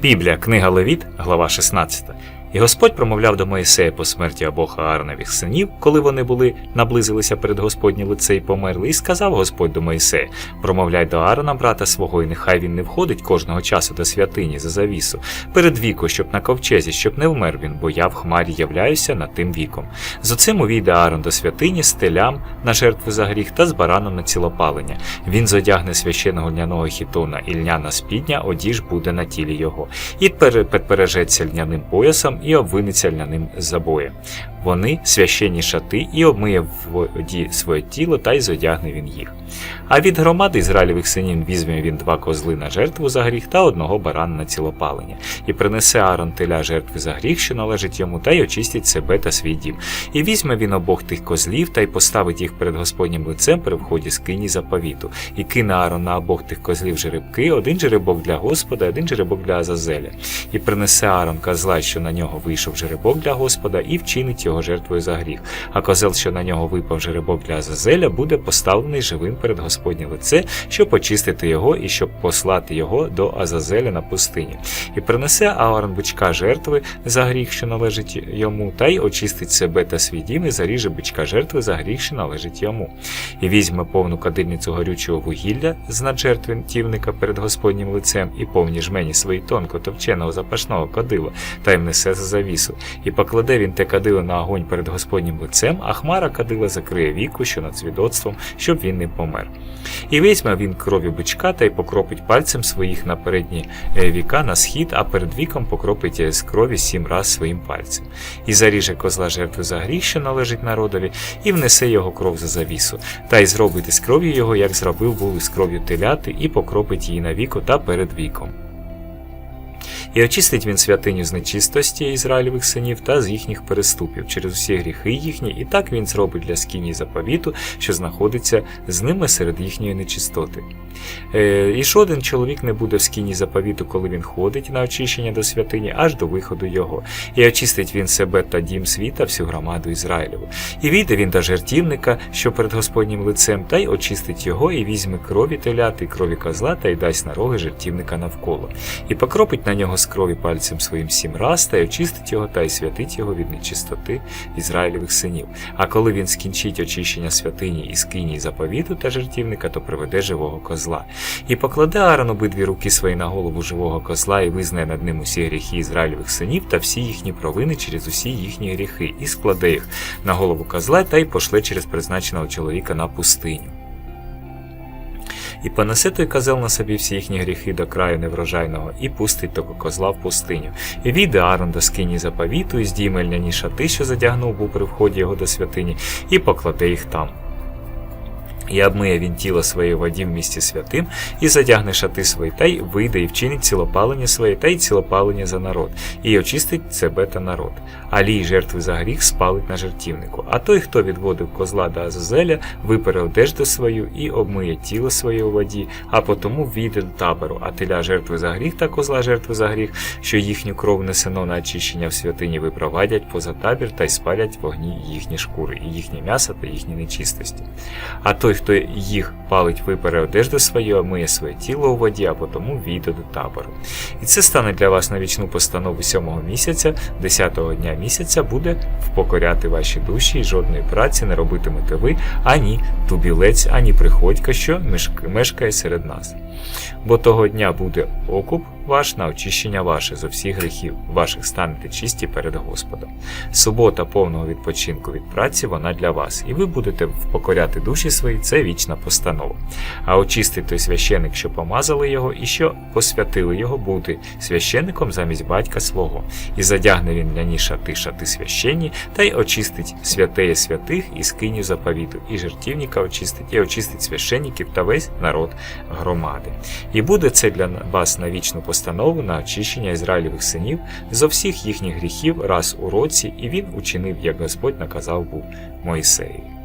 Біблія, книга Левіт, глава 16. І Господь промовляв до Моїсея по смерті обох Ааронових синів, коли вони були наблизилися перед Господнє лице і померли, і сказав Господь до Моїсея: промовляй до Аарона, брата свого, і нехай він не входить кожного часу до святині за завісу, перед віку, щоб на ковчезі, щоб не вмер він, бо я в хмарі являюся над тим віком. З оцим увійде Аарон до святині з телям на жертву за гріх та з бараном на цілопалення. Він зодягне священного льняного хітона і льняна спідня, одіж буде на тілі його, і пере- підпережеться льняним поясом і обвиниться ним забоєм. Вони священні шати, і обмиє в воді своє тіло, та й зодягне він їх. А від громади Ізраїлевих синів візьме він два козли на жертву за гріх та одного барана на цілопалення, і принесе Аарон теля жертви за гріх, що належить йому, та й очистить себе та свій дім. І візьме він обох тих козлів та й поставить їх перед Господнім лицем при вході з кині заповіту, і кине Аарон на обох тих козлів жеребки, один жеребок для Господа, один жеребок для Азазеля. І принесе Аарон козла, що на нього вийшов жеребок для Господа, і вчинить його жертвою за гріх. А козел, що на нього випав жеребок для Азазеля, буде поставлений живим перед Господнє лице, щоб очистити його і щоб послати його до Азазеля на пустині. І принесе Аарон бичка жертви за гріх, що належить йому, та й очистить себе та свій дім і заріже бичка жертви за гріх, що належить йому. І візьме повну кадильницю горючого вугілля з наджертви тівника перед Господнім лицем, і повні жмені свої тонко товченого запашного кадила, та й внесе за завісу. І покладе він те кадило на огонь перед Господнім лицем, а хмара кадила закриє віку, що над свідоцтвом, щоб він не помер. І візьме він кров'ю бичка та й покропить пальцем своїх на передні е, віка на схід, а перед віком покропить з крові сім раз своїм пальцем. І заріже козла жертви за гріх, що належить народові, і внесе його кров за завісу, та й зробить із кров'ю його, як зробив був із кров'ю теляти, і покропить її на віко та перед віком. І очистить він святиню з нечистості Ізраїльових синів та з їхніх переступів через усі гріхи їхні, і так він зробить для скині заповіту, що знаходиться з ними серед їхньої нечистоти. Е, і жоден чоловік не буде в скині заповіту, коли він ходить на очищення до святині, аж до виходу його. І очистить він себе та дім світа, всю громаду Ізраїлеву. І війде він до жертівника, що перед Господнім лицем, та й очистить його, і візьме крові теляти, крові козла, та й дасть на роги жертівника навколо. І покропить на нього з крові пальцем своїм сім раз, та й очистить його, та й святить його від нечистоти Ізраїлевих синів. А коли він скінчить очищення святині і скині заповіту та жертівника, то приведе живого козла. І покладе Аарон обидві руки свої на голову живого козла, і визнає над ним усі гріхи Ізраїлевих синів та всі їхні провини через усі їхні гріхи, і складе їх на голову козла та й пошле через призначеного чоловіка на пустиню. І понесе той козел на собі всі їхні гріхи до краю неврожайного, і пустить того козла в пустиню. І війде Аарон до скині заповіту, і здійме льняні шати, що задягнув був при вході його до святині, і покладе їх там. І обмиє він тіло своє в воді в місті святим, і задягне шати свої, та й вийде, і вчинить цілопалення своє, та й цілопалення за народ, і очистить себе та народ. А лій жертви за гріх спалить на жертівнику. А той, хто відводив козла до Азазеля, випере одежду свою і обмиє тіло своє у воді, а потому війде до табору, а теля жертви за гріх та козла жертви за гріх, що їхню кров несено на очищення в святині випровадять поза табір та й спалять вогні їхні шкури, і їхнє м'ясо та їхні нечистості. А той, хто їх палить, випере одежду свою, миє своє тіло у воді, а потому війде до табору. І це стане для вас на вічну постанову сьомого місяця, десятого дня місяця буде впокоряти ваші душі, жодної праці не робитимете ви ані тубілець, ані приходько, що мешкає серед нас. Бо того дня буде окуп ваш на очищення ваше зо всіх гріхів ваших станете чисті перед Господом. Субота повного відпочинку від праці вона для вас, і ви будете впокоряти душі свої, це вічна постанова. А очистить той священик, що помазали його, і що посвятили його бути священником замість батька свого, і задягне він ляні шати, шати священні, та й очистить святеє святих і скиню заповіту, і жертівника очистить, і очистить священників та весь народ громади. І буде це для вас на вічну постанову на очищення Ізраїльових синів зо всіх їхніх гріхів раз у році, і він учинив, як Господь наказав був Моїсеєві.